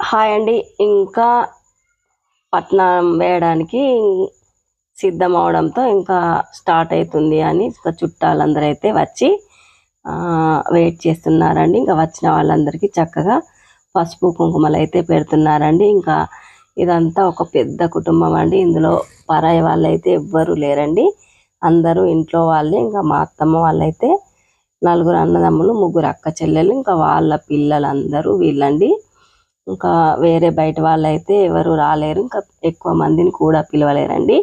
Hi అండి. ఇంకా పట్నం వేయడానికి సిద్ధం అవడంతో ఇంకా స్టార్ట్ అవుతుంది అని ఇంకా చుట్టాలందరూ అయితే వచ్చి వెయిట్ చేస్తున్నారండి. ఇంకా వచ్చిన వాళ్ళందరికీ చక్కగా పసుపు కుంకుమలు అయితే పెడుతున్నారండి. ఇంకా ఇదంతా ఒక పెద్ద కుటుంబం అండి. ఇందులో పరాయి వాళ్ళు అయితే ఎవ్వరు లేరండి. అందరూ ఇంట్లో వాళ్ళే. ఇంకా మా అత్తమ్మ వాళ్ళైతే నలుగురు అన్నదమ్ములు ముగ్గురు అక్క చెల్లెలు ఇంకా వాళ్ళ పిల్లలందరూ వీళ్ళండి. ఇంకా వేరే బయట వాళ్ళైతే ఎవరు రాలేరు. ఇంకా ఎక్కువ మందిని కూడా పిలవలేరండి.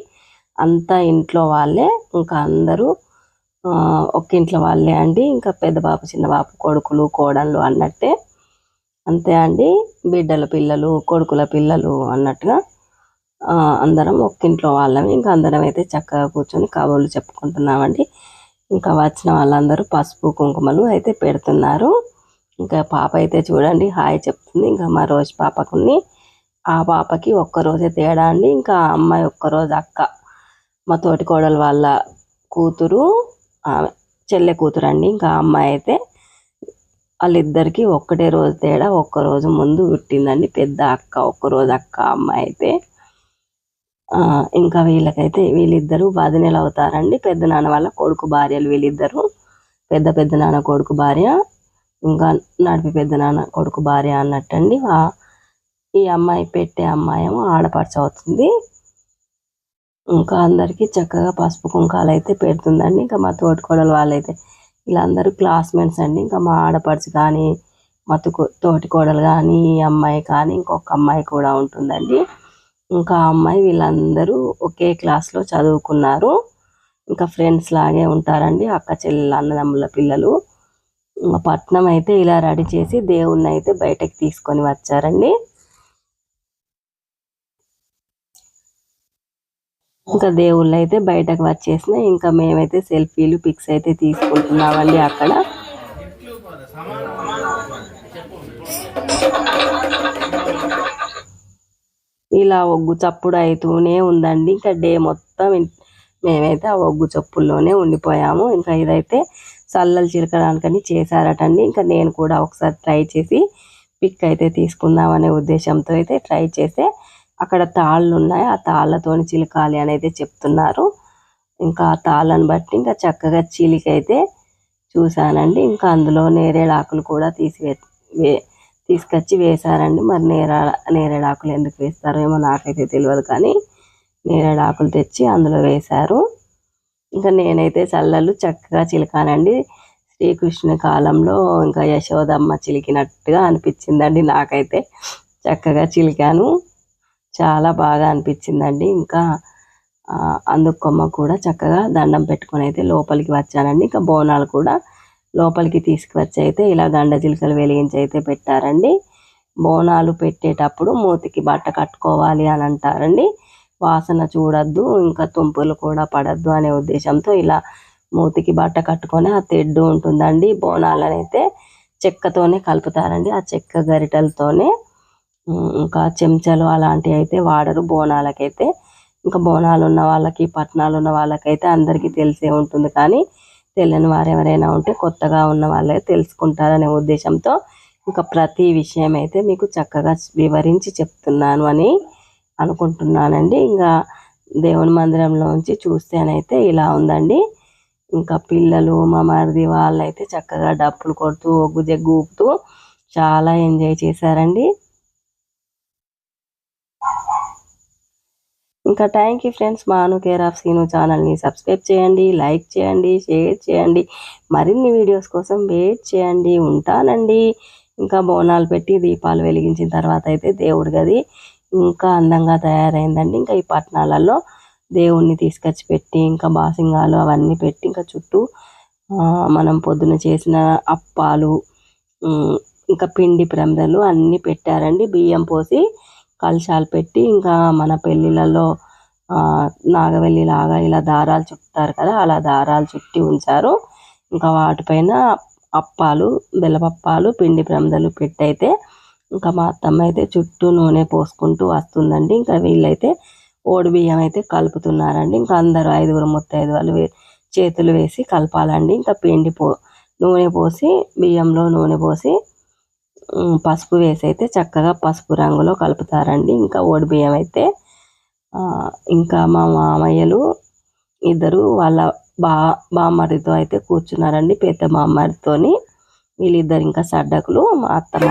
అంతా ఇంట్లో వాళ్ళే. ఇంకా అందరూ ఆ, ఒక్క ఇంట్లో వాళ్ళే అండి. ఇంకా పెద్ద బాబు చిన్న బాబు కొడుకులు కోడళ్ళు అన్నట్టే. అంతే అండి. బిడ్డల పిల్లలు కొడుకుల పిల్లలు అన్నట్టుగా అందరం ఒక్కింట్లో వాళ్ళమే. ఇంకా అందరం అయితే చక్కగా కూర్చొని కబుర్లు చెప్పుకుంటున్నామండి. ఇంకా వచ్చిన వాళ్ళందరూ పసుపు కుంకుమలు అయితే పెడుతున్నారు. ఇంకా పాప అయితే చూడండి హాయ్ చెప్తుంది. ఇంకా మా రోజు పాపకుని ఆ పాపకి ఒక్క రోజే తేడా అండి. ఇంకా ఆ అమ్మాయి ఒక్కరోజు అక్క మా తోటి కోడలు వాళ్ళ కూతురు ఆమె చెల్లె కూతురు అండి ఇంకా ఆ అమ్మాయి అయితే వాళ్ళిద్దరికి ఒక్కటే రోజు తేడా ఒక్క రోజు ముందు పుట్టిందండి. పెద్ద అక్క ఒక్క రోజు అక్క అమ్మాయి అయితే. ఇంకా వీళ్ళకైతే వీళ్ళిద్దరూ వదినలు అవుతారండి పెద్ద నాన్న వాళ్ళ కొడుకు భార్యలు వీళ్ళిద్దరు. పెద్ద పెద్ద నాన్న కొడుకు భార్య ఇంకా నడిపి పెద్ద నాన్న కొడుకు భార్య అన్నట్టండి. ఈ అమ్మాయి పెట్టే అమ్మాయి ఏమో ఆడపడుచు అవుతుంది. ఇంకా అందరికీ చక్కగా పసుపు కుంకాలు అయితే పెడుతుందండి. ఇంకా మా తోటికోడలు వాళ్ళైతే వీళ్ళందరూ క్లాస్మేట్స్ అండి. ఇంకా మా ఆడపడుచు కానీ మా తోటికోడలు తోటి కోడలు కానీ ఈ అమ్మాయి కానీ ఇంకొక అమ్మాయి కూడా ఉంటుందండి. ఇంకా అమ్మాయి వీళ్ళందరూ ఒకే క్లాస్లో చదువుకున్నారు. ఇంకా ఫ్రెండ్స్ లాగే ఉంటారండి. అక్క చెల్లెలు అన్నదమ్ముల పిల్లలు. పట్నం అయితే ఇలా రెడీ చేసి దేవుణ్ణి అయితే బయటకు తీసుకొని వచ్చారండి. ఇంకా దేవుళ్ళు అయితే బయటకు వచ్చేసిన ఇంకా మేమైతే సెల్ఫీలు పిక్స్ అయితే తీసుకుంటున్నామండి అక్కడ. ఇలా ఒగ్గు చప్పుడు అవుతూనే ఉందండి. ఇంకా డే మొత్తం మేమైతే ఆ ఒగ్గు చప్పుల్లోనే ఉండిపోయాము. ఇంకా ఇదైతే చల్లలు చిలకడానికని చేశారటండి. ఇంకా నేను కూడా ఒకసారి ట్రై చేసి పిక్ అయితే తీసుకుందామనే ఉద్దేశంతో అయితే ట్రై చేస్తే అక్కడ తాళ్ళు ఉన్నాయి ఆ తాళ్ళతోని చిలకాలి అనేది చెప్తున్నారు. ఇంకా ఆ తాళ్ళను బట్టి ఇంకా చక్కగా చిలికైతే చూశానండి. ఇంకా అందులో నేరేడాకులు కూడా తీసివే వే- తీసుకొచ్చి వేశారండి. మరి నేరా నేరేడాకులు ఎందుకు వేస్తారో ఏమో నాకైతే తెలియదు కానీ నేరేడాకులు తెచ్చి అందులో వేశారు. ఇంకా నేనైతే చల్లలు చక్కగా చిలికానండి. శ్రీకృష్ణ కాలంలో ఇంకా యశోదమ్మ చిలికినట్టుగా అనిపించిందండి నాకైతే. చక్కగా చిలికాను. చాలా బాగా అనిపించిందండి. ఇంకా అందుకొమ్మ కూడా చక్కగా దండం పెట్టుకొని అయితే లోపలికి వచ్చానండి. ఇంకా బోనాలు కూడా లోపలికి తీసుకువచ్చి అయితే ఇలా గండ చిలుకలు వెలిగించి అయితే పెట్టారండి. బోనాలు పెట్టేటప్పుడు మూతికి బట్ట కట్టుకోవాలి అని అంటారండి. వాసన చూడొద్దు ఇంకా తుంపులు కూడా పడద్దు అనే ఉద్దేశంతో ఇలా మూతికి బట్ట కట్టుకొని ఆ తెడ్డు ఉంటుందండి. బోనాలనైతే అయితే చెక్కతోనే కలుపుతారండి. ఆ చెక్క గరిటలతోనే ఇంకా చెంచాలు అలాంటివి అయితే వాడరు బోనాలకైతే. ఇంకా బోనాలు ఉన్న వాళ్ళకి పట్నాలు ఉన్న వాళ్ళకైతే అందరికీ తెలిసే ఉంటుంది. కానీ తెలియని వారు ఎవరైనా ఉంటే కొత్తగా ఉన్న వాళ్ళే తెలుసుకుంటారనే ఉద్దేశంతో ఇంకా ప్రతి విషయం అయితే మీకు చక్కగా వివరించి చెప్తున్నాను అని అనుకుంటున్నానండి. ఇంకా దేవుని మందిరంలోంచి చూస్తేనైతే ఇలా ఉందండి. ఇంకా పిల్లలు మా మరిది వాళ్ళైతే చక్కగా డప్పులు కొడుతూ ఒగ్గు జగ్గు ఊపుతూ చాలా ఎంజాయ్ చేశారండి. ఇంకా thank you friends. Manu care of Seenu ఛానల్ని సబ్స్క్రైబ్ చేయండి లైక్ చేయండి షేర్ చేయండి. మరిన్ని వీడియోస్ కోసం వెయిట్ చేయండి. ఉంటానండి. ఇంకా బోనాలు పెట్టి దీపాలు వెలిగించిన తర్వాత అయితే దేవుడి గది ఇంకా అందంగా తయారైందండి. ఇంకా ఈ పట్టణాలలో దేవుణ్ణి తీసుకొచ్చి పెట్టి ఇంకా బాసింగాలు అవన్నీ పెట్టి ఇంకా చుట్టూ మనం పొద్దున చేసిన అప్పాలు ఇంకా పిండి ప్రమిదలు అన్నీ పెట్టారండి. బియ్యం పోసి కలశాలు పెట్టి ఇంకా మన పెళ్ళిళ్ళలో నాగవెల్లి లాగా ఇలా దారాలు చుట్టారు కదా అలా దారాలు చుట్టి ఉంచారు. ఇంకా వాటిపైన అప్పాలు బెల్లపప్పాలు పిండి ప్రమిదలు పెట్టయితే ఇంకా మా అత్తమ్మ అయితే చుట్టూ నూనె పోసుకుంటూ వస్తుందండి. ఇంకా వీళ్ళైతే ఓడి బియ్యం అయితే కలుపుతున్నారండి. ఇంకా అందరూ ఐదుగురు ముత్తైదు వాళ్ళు చేతులు వేసి కలపాలండి. ఇంకా పిండి పో నూనె పోసి బియ్యంలో నూనె పోసి పసుపు వేసి అయితే చక్కగా పసుపు రంగులో కలుపుతారండి. ఇంకా ఓడి బియ్యం అయితే ఇంకా మా మామయ్యలు ఇద్దరు వాళ్ళ బా బామ్మరితో అయితే కూర్చున్నారండి. పెద్ద బామ్మరితోని వీళ్ళిద్దరు ఇంకా సడ్డకులు మా అత్తమ్మ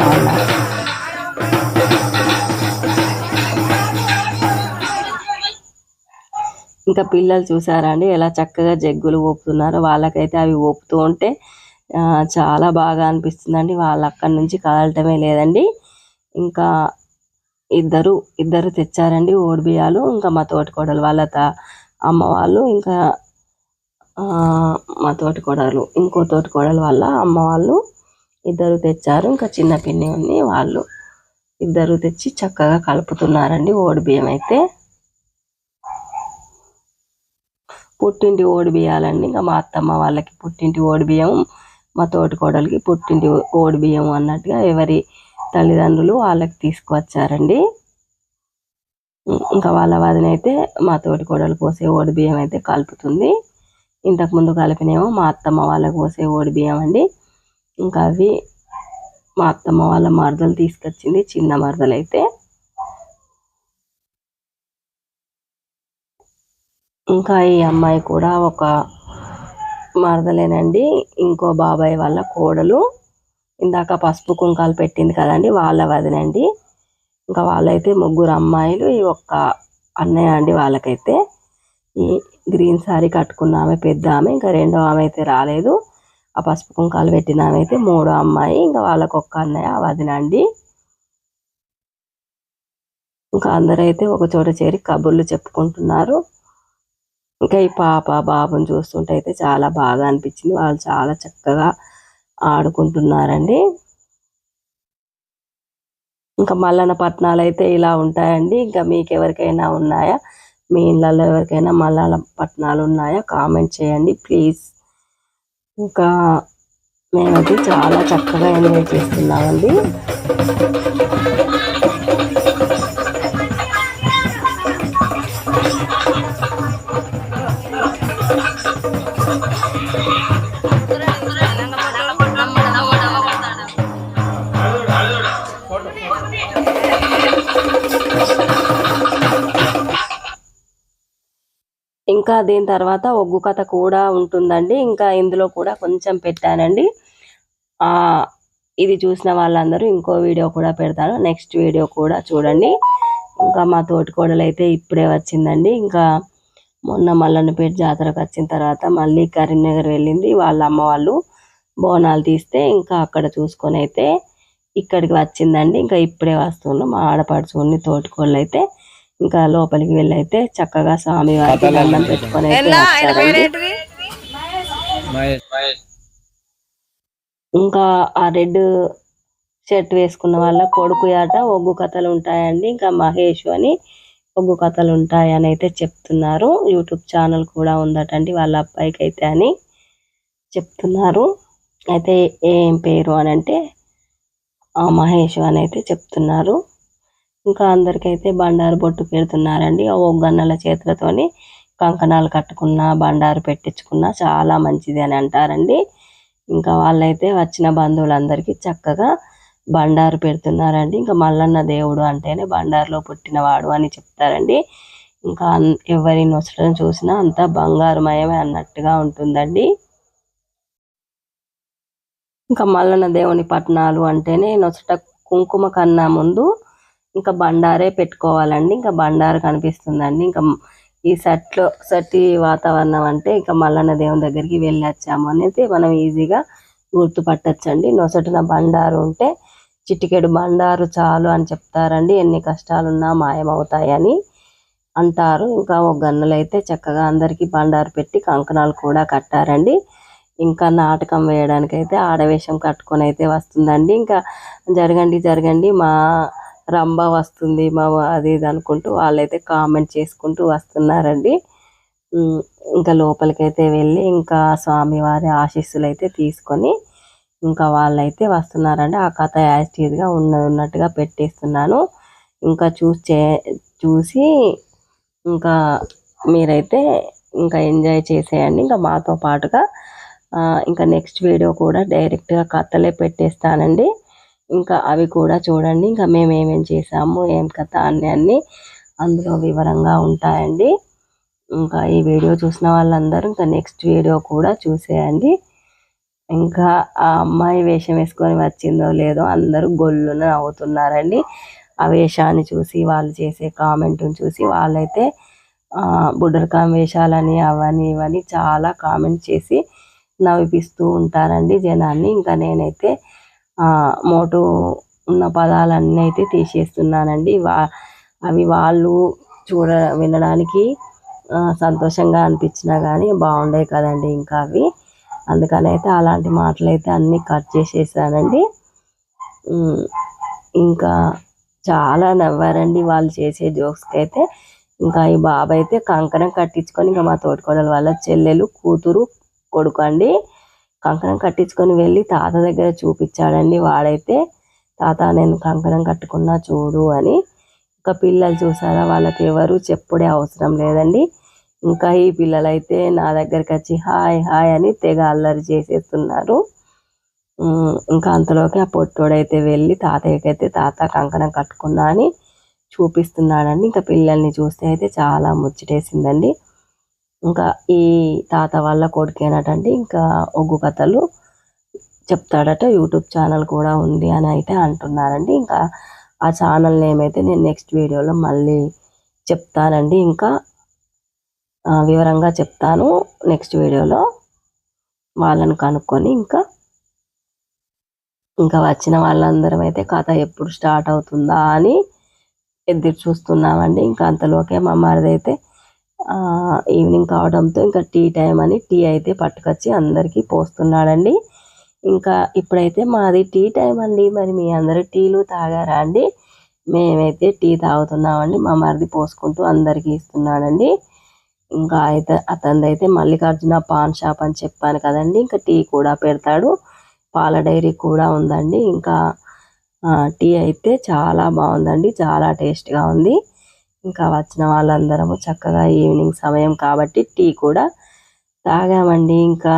ఇంకా పిల్లలు చూసారా అండి ఎలా చక్కగా జగ్గులు ఊపుతున్నారో. వాళ్ళకైతే అవి ఊపుతూ ఉంటే చాలా బాగా అనిపిస్తుందండి. వాళ్ళు అక్కడి నుంచి కదలటమే లేదండి. ఇంకా ఇద్దరు ఇద్దరు తెచ్చారండి ఓడిబియాలు ఇంకా మా తోటికోడలు వాళ్ళ అమ్మ వాళ్ళు ఇంకా మా తోటికోడలు ఇంకో తోటికోడలు వాళ్ళ అమ్మ వాళ్ళు ఇద్దరు తెచ్చారు. ఇంకా చిన్న పిన్ని ఉంది వాళ్ళు ఇద్దరు తెచ్చి చక్కగా కలుపుతున్నారండి ఓడిబియ్యం అయితే. పుట్టింటి ఓడి బియ్యాలండి. ఇంకా మా అత్తమ్మ వాళ్ళకి పుట్టింటి ఓడి బియ్యం మా తోటికోడలికి పుట్టింటి ఓడి బియ్యం అన్నట్టుగా ఎవరి తల్లిదండ్రులు వాళ్ళకి తీసుకువచ్చారండి. ఇంకా వాళ్ళ వదిన అయితే మా తోటికోడలు పోసే ఓడి బియ్యం అయితే కలుపుతుంది. ఇంతకు ముందు కలిపినేమో మా అత్తమ్మ వాళ్ళకి పోసే ఓడి బియ్యం అండి. ఇంకా అవి మా అత్తమ్మ వాళ్ళ మరదలు తీసుకొచ్చింది చిన్న మరదలైతే. ఇంకా ఈ అమ్మాయి కూడా ఒక మరదలేనండి. ఇంకో బాబాయ్ వాళ్ళ కోడలు. ఇందాక పసుపు కుంకాలు పెట్టింది కదండి వాళ్ళ వదినండి. ఇంకా వాళ్ళైతే ముగ్గురు అమ్మాయిలు ఈ ఒక్క అన్నయ్య అండి వాళ్ళకైతే. ఈ గ్రీన్ సారీ కట్టుకున్న ఆమె పెద్ద ఆమె ఇంకా రెండో ఆమె అయితే రాలేదు. ఆ పసుపు కుంకాలు పెట్టిన ఆమె అయితే మూడో అమ్మాయి ఇంకా వాళ్ళకి ఒక్క అన్నయ్య ఆ వదిన అండి ఇంకా అందరైతే ఒక చోట చేరి కబుర్లు చెప్పుకుంటున్నారు. ఇంకా ఈ పాప బాబుని చూస్తుంటే అయితే చాలా బాగా అనిపించింది. వాళ్ళు చాలా చక్కగా ఆడుకుంటున్నారండి. ఇంకా మల్లన పట్నాలు అయితే ఇలా ఉంటాయండి. ఇంకా మీకు ఎవరికైనా ఉన్నాయా? మీ ఇళ్ళల్లో ఎవరికైనా మల్లన పట్నాలు ఉన్నాయా? కామెంట్ చేయండి ప్లీజ్. ఇంకా మేమైతే చాలా చక్కగా ఎంజాయ్ చేస్తున్నామండి. ఇంకా దీని తర్వాత ఒగ్గు కథ కూడా ఉంటుందండి. ఇంకా ఇందులో కూడా కొంచెం పెట్టానండి. ఇది చూసిన వాళ్ళందరూ ఇంకో వీడియో కూడా పెడతాను. నెక్స్ట్ వీడియో కూడా చూడండి. ఇంకా మా తోటికోడలు అయితే ఇప్పుడే వచ్చిందండి. ఇంకా మొన్న మల్లన్నపేట జాతరకు వచ్చిన తర్వాత మళ్ళీ కరీంనగర్ వెళ్ళింది. వాళ్ళ అమ్మ వాళ్ళు బోనాలు తీస్తే ఇంకా అక్కడ చూసుకొని అయితే ఇక్కడికి వచ్చిందండి. ఇంకా ఇప్పుడే వస్తున్నాం మా ఆడపడుచుని తోటికోళ్ళు అయితే ఇంకా లోపలికి వెళ్ళి అయితే చక్కగా స్వామి వారికి దండం పెట్టుకొని అయితే ఇంకా ఆ రెడ్ షర్ట్ వేసుకున్న వాళ్ళ కొడుకు ఆట ఒగ్గు కథలు ఉంటాయండి. ఇంకా మహేష్ అని ఒగ్గు కథలు ఉంటాయని అయితే చెప్తున్నారు. యూట్యూబ్ ఛానల్ కూడా ఉందటండి వాళ్ళ అబ్బాయికి అయితే అని చెప్తున్నారు. అయితే ఏం పేరు అని అంటే ఆ మహేష్ అని అయితే చెప్తున్నారు. ఇంకా అందరికైతే బండారు బొట్టు పెడుతున్నారండి. ఒగ్గన్నల చేతులతోని కంకణాలు కట్టుకున్న బండారు పెట్టించుకున్న చాలా మంచిది అని అంటారండి. ఇంకా వాళ్ళైతే వచ్చిన బంధువులందరికీ చక్కగా బండారు పెడుతున్నారండి. ఇంకా మల్లన్న దేవుడు అంటేనే బండారులో పుట్టినవాడు అని చెప్తారండి. ఇంకా ఎవరి నొచ్చడం చూసినా అంతా బంగారుమయమే అన్నట్టుగా ఉంటుందండి. ఇంకా మల్లన్న దేవుని పట్టణాలు అంటేనే నొచ్చట కుంకుమ కన్నా ముందు ఇంకా బండారే పెట్టుకోవాలండి. ఇంకా బండారు కనిపిస్తుందండి. ఇంకా ఈ సట్లో సటి వాతావరణం అంటే ఇంకా మల్లన్న దేవుని దగ్గరికి వెళ్ళొచ్చాము అనేది మనం ఈజీగా గుర్తుపట్టచ్చండి. నొసటిన బండారు ఉంటే చిటికెడు బండారు చాలు అని చెప్తారండి. ఎన్ని కష్టాలున్నా మాయమవుతాయని అంటారు. ఇంకా ఒక గన్నులైతే అయితే చక్కగా అందరికీ బండారు పెట్టి కంకణాలు కూడా కట్టారండి. ఇంకా నాటకం వేయడానికైతే ఆడవేషం కట్టుకొని అయితే వస్తుందండి. ఇంకా జరగండి జరగండి మా రంభ వస్తుంది మా అది ఇది అనుకుంటూ వాళ్ళైతే కామెంట్ చేసుకుంటూ వస్తున్నారండి. ఇంకా లోపలికైతే వెళ్ళి ఇంకా స్వామివారి ఆశీస్సులు అయితే తీసుకొని ఇంకా వాళ్ళైతే వస్తున్నారండి. ఆ కథ యాజిటీజ్గా ఉన్న ఉన్నట్టుగా పెట్టేస్తున్నాను. ఇంకా చూసే చూసి ఇంకా మీరైతే ఇంకా ఎంజాయ్ చేసేయండి. ఇంకా మాతో పాటుగా ఇంకా నెక్స్ట్ వీడియో కూడా డైరెక్ట్గా కథలే పెట్టేస్తానండి. ఇంకా అవి కూడా చూడండి. ఇంకా మేము ఏమేమి చేసాము ఏం కథ అన్నీ అన్ని అందులో వివరంగా ఉంటాయండి. ఇంకా ఈ వీడియో చూసిన వాళ్ళందరూ ఇంకా నెక్స్ట్ వీడియో కూడా చూసేయండి. ఇంకా ఆ అమ్మాయి వేషం వేసుకొని వచ్చిందో లేదో అందరూ గొల్లున నవ్వుతున్నారండి. ఆ వేషాన్ని చూసి వాళ్ళు చేసే కామెంట్ని చూసి వాళ్ళైతే బుడ్డరకాం వేషాలని అవని ఇవని చాలా కామెంట్ చేసి నవ్విపిస్తూ ఉంటారండి జనాన్ని. ఇంకా నేనైతే మోటు ఉన్న పదాలన్నీ అయితే తీసేస్తున్నానండి. వా అవి వాళ్ళు చూడ వినడానికి సంతోషంగా అనిపించినా కానీ బాగుండే కదండి ఇంకా అవి. అందుకని అయితే అలాంటి మాటలు అయితే అన్నీ కట్ చేసేసానండి. ఇంకా చాలా నవ్వారండి వాళ్ళు చేసే జోక్స్కి అయితే ఇంకా ఈ బాబు అయితే కంకణం కట్టించుకొని ఇంకా మా తోటికోడల వాళ్ళ చెల్లెలు కూతురు కొడుకు అండి కంకణం కట్టించుకొని వెళ్ళి తాత దగ్గర చూపించాడండి. వాడైతే తాత నేను కంకణం కట్టుకున్నా చూడు అని. ఇంకా పిల్లలు చూసారా? వాళ్ళకి ఎవరు చెప్పుడే అవసరం లేదండి. ఇంకా ఈ పిల్లలైతే నా దగ్గరికి వచ్చి హాయ్ హాయ్ అని తెగ అల్లరి చేసేస్తున్నారు. ఇంకా అంతలోకి ఆ పొట్టోడైతే వెళ్ళి తాతయ్యకైతే తాత కంకణం కట్టుకున్నా అని చూపిస్తున్నాడండి. ఇంకా పిల్లల్ని చూస్తే అయితే చాలా ముచ్చటేసిందండి. ఇంకా ఈ తాత వాళ్ళ కొడుకేనటండి ఇంకా ఒగ్గు కథలు చెప్తాడట. యూట్యూబ్ ఛానల్ కూడా ఉంది అని అయితే అంటున్నారండి. ఇంకా ఆ ఛానల్ నేమ్ అయితే నేను నెక్స్ట్ వీడియోలో మళ్ళీ చెప్తానండి. ఇంకా వివరంగా చెప్తాను నెక్స్ట్ వీడియోలో. వాళ్ళని కనుక్కొని ఇంకా ఇంకా వచ్చిన వాళ్ళందరం అయితే కథ ఎప్పుడు స్టార్ట్ అవుతుందా అని ఎదురు చూస్తున్నామండి. ఇంకా అంతలోకే మా మరిదైతే ఈవినింగ్ కావడంతో ఇంకా టీ టైం అని టీ అయితే పట్టుకొచ్చి అందరికీ పోస్తున్నాడండి. ఇంకా ఇప్పుడైతే మాది టీ టైం అండి. మరి మీ అందరూ టీలు తాగారా అండి? మేమైతే టీ తాగుతున్నామండి. మా మరిది పోసుకుంటూ అందరికీ ఇస్తున్నాడండి. ఇంకా అయితే అతనిది అయితే మల్లికార్జున పాన్ షాప్ అని చెప్పాను కదండి. ఇంకా టీ కూడా పెడతాడు. పాల డైరీ కూడా ఉందండి. ఇంకా టీ అయితే చాలా బాగుందండి. చాలా టేస్ట్గా ఉంది. ఇంకా వచ్చిన వాళ్ళందరము చక్కగా ఈవినింగ్ సమయం కాబట్టి టీ కూడా తాగామండి. ఇంకా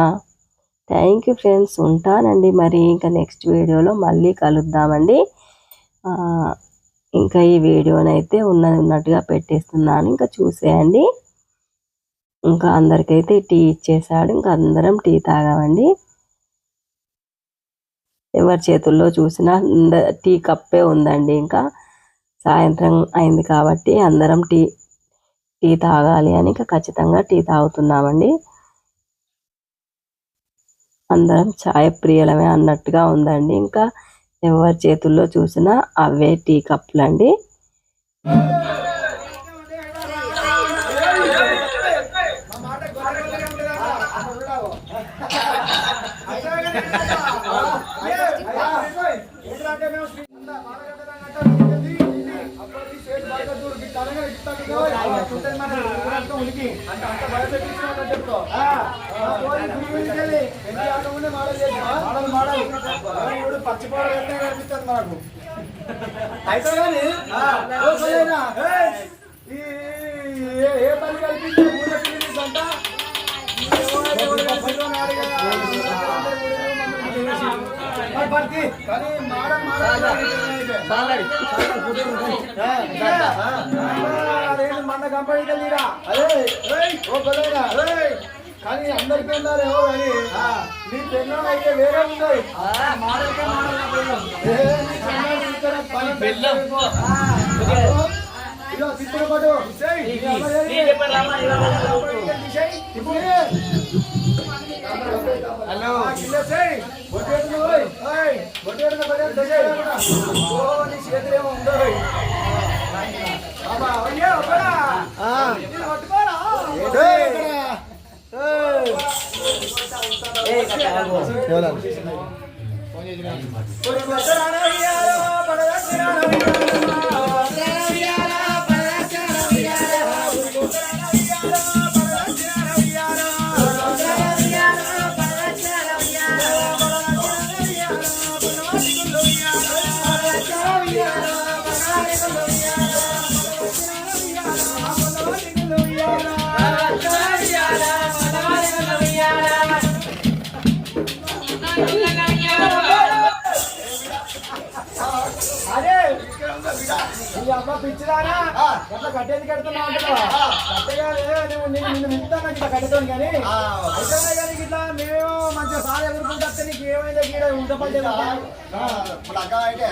థ్యాంక్ యూ ఫ్రెండ్స్ ఉంటానండి మరి. ఇంకా నెక్స్ట్ వీడియోలో మళ్ళీ కలుద్దామండి. ఇంకా ఈ వీడియోనైతే ఉన్నది ఉన్నట్టుగా పెట్టేస్తున్నాను. ఇంకా చూసేయండి. ఇంకా అందరికైతే టీ ఇచ్చేసాడు ఇంకా అందరం టీ తాగామండి. ఎవరి చేతుల్లో చూసినా టీ కప్పే ఉందండి ఇంకా. సాయంత్రం అయింది కాబట్టి అందరం టీ టీ తాగాలి అని ఇంకా ఖచ్చితంగా టీ తాగుతున్నామండి. అందరం ఛాయ్ ప్రియలమే అన్నట్టుగా ఉందండి. ఇంకా ఎవరి చేతుల్లో చూసినా అవే టీ కప్పులండి. పచ్చి కనిపిస్తుంది మనకు అయితే కానీ ఏ పని కల్పిస్తే మూల పిల్లలు అంట కానీ మాడ మాడ మన కంపెనీకి వెళ్ళిరా అదే ఓ పదైనా కానీ నీ పెన్ను అయితే వేరే ఉన్నాయి పడు హలో. చేతులేమో ఉందో ఫోన్ చేసి పిచ్చిదానా? కట్టేది కడుతున్నావు నువ్వు నిన్ను నిన్ను మింగుతాను ఇట్లా కట్టేతాను కానీ. అయితే కానీ ఇట్లా మేము మంచిగా బాగా ఎదుర్కొంటే నీకు ఏమైందో గీడ ఉంట పని ఇప్పుడు అక్క అయితే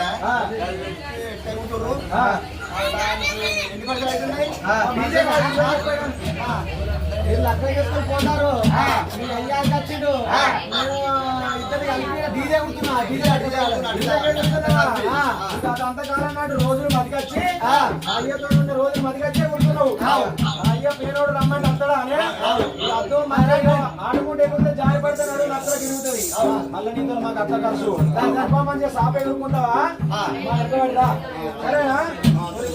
ఎన్ని పైసలు అవుతున్నాయి వీళ్ళు పోతారు? మీరు అయ్యాక వచ్చిండు ఇద్దరు కలిపి డీజే కుడుతున్నా డీజే అంత కాలం నాడు రోజులు మతికొచ్చి అయ్యతో ఉన్న రోజులు మతికొచ్చే కుడుతున్నావు అయ్య పేరోడు రమ్మంటే అత్తడా అని? అద్దు ఆడుకుంటే ఎగురితే జారి పడుతున్నాడు నచ్చలు తిరుగుతుంది. మళ్ళీ నీతో మాకు అత్త ఖర్చు తప్ప మంచిగా సాప ఎదుర్కొంటావా సరేనా? మరి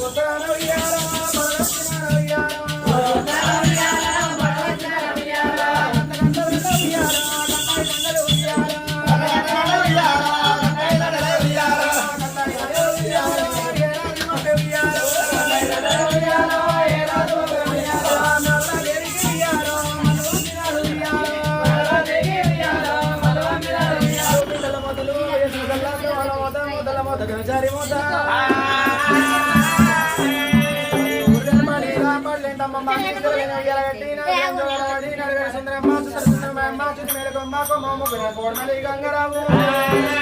గంగరావు.